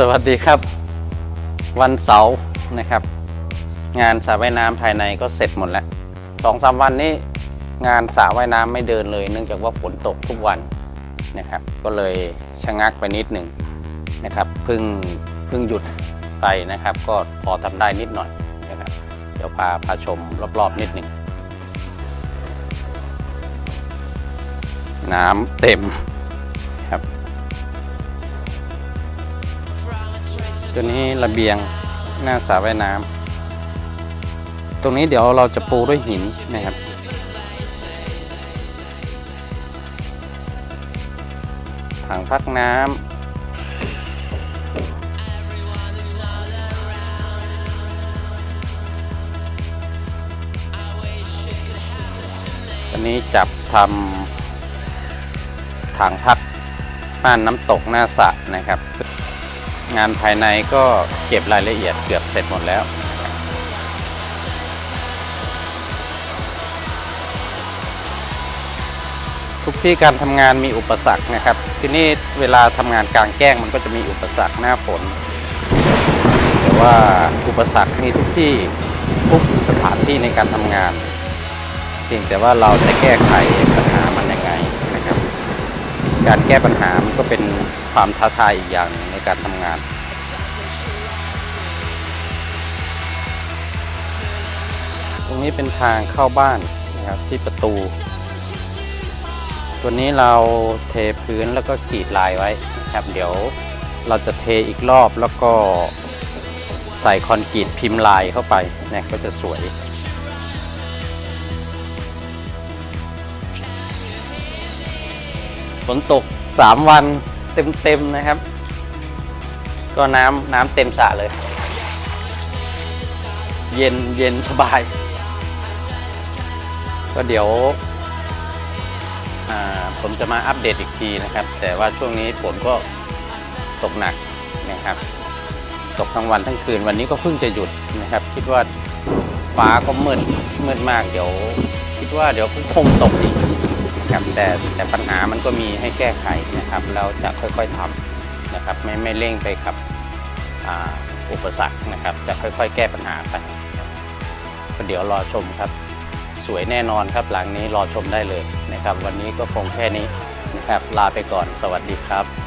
สวัสดีครับ วันเสาร์นะครับ งานสระว่ายน้ำภายในก็เสร็จหมดแล้วสองสามวันนี้งานสระว่ายน้ำไม่เดินเลย เนื่องจากว่าฝนตกทุกวันนะครับ ก็เลยชะงักไปนิดหนึ่งนะครับเพิ่งเพิ่งหยุดไปนะครับ ก็พอทำได้นิดหน่อยนะครับ เดี๋ยวพาพาชมรอบๆ นิดหนึ่งน้ำเต็ม ตัวนี้ระเบียงหน้าสระว่ายน้ำตรงนี้เดี๋ยวเราจะปูด้วยหินนะครับ ถังพักน้ำอันนี้จับทำถังพักม่านน้ำตกหน้าสระนะครับ งานภายในก็เก็บรายละเอียดเกือบเสร็จหมดแล้ว ทุกที่การทำงานมีอุปสรรคนะครับ ที่นี้เวลาทำงานกลางแจ้งมันก็จะมีอุปสรรคหน้าฝน แต่ว่าอุปสรรคมีทุกที่ทุกสถานที่ในการทำงานเพียงแต่ว่าเราจะแก้ไขปัญหามันยังไงนะครับ การแก้ปัญหามันก็เป็นความท้าทายอีกอย่างในการทำงาน ตรงนี้เป็นทางเข้าบ้านนะครับที่ประตู ตัวนี้เราเทพื้นแล้วก็กรีดลายไว้นะครับ เดี๋ยวเราจะเทอีกรอบแล้วก็ใส่คอนกรีตพิมพ์ลายเข้าไปเนี่ยก็จะสวย ฝนตก 3 วันเต็มๆนะครับ ก็น้ำน้ำเต็มสระเลย เย็นเย็นสบาย ก็เดี๋ยวผมจะมาอัปเดตอีกทีนะครับ แต่ว่าช่วงนี้ฝนก็ตกหนักนะครับ ตกทั้งวันทั้งคืนวันนี้ก็เพิ่งจะหยุดนะครับ คิดว่าฟ้าก็มืดมืดมากเดี๋ยว คิดว่าเดี๋ยวคงตกอีก ครับแต่แต่ปัญหามันก็มีให้แก้ไขนะครับ เราจะค่อยๆทำนะครับไม่ไม่เร่งไปกับอุปสรรคนะครับ จะค่อยๆ แก้ปัญหาไปเดี๋ยวรอชมครับ สวยแน่นอนครับหลังนี้รอชมได้เลยนะครับ วันนี้ก็คงแค่นี้นะครับ ลาไปก่อนสวัสดีครับ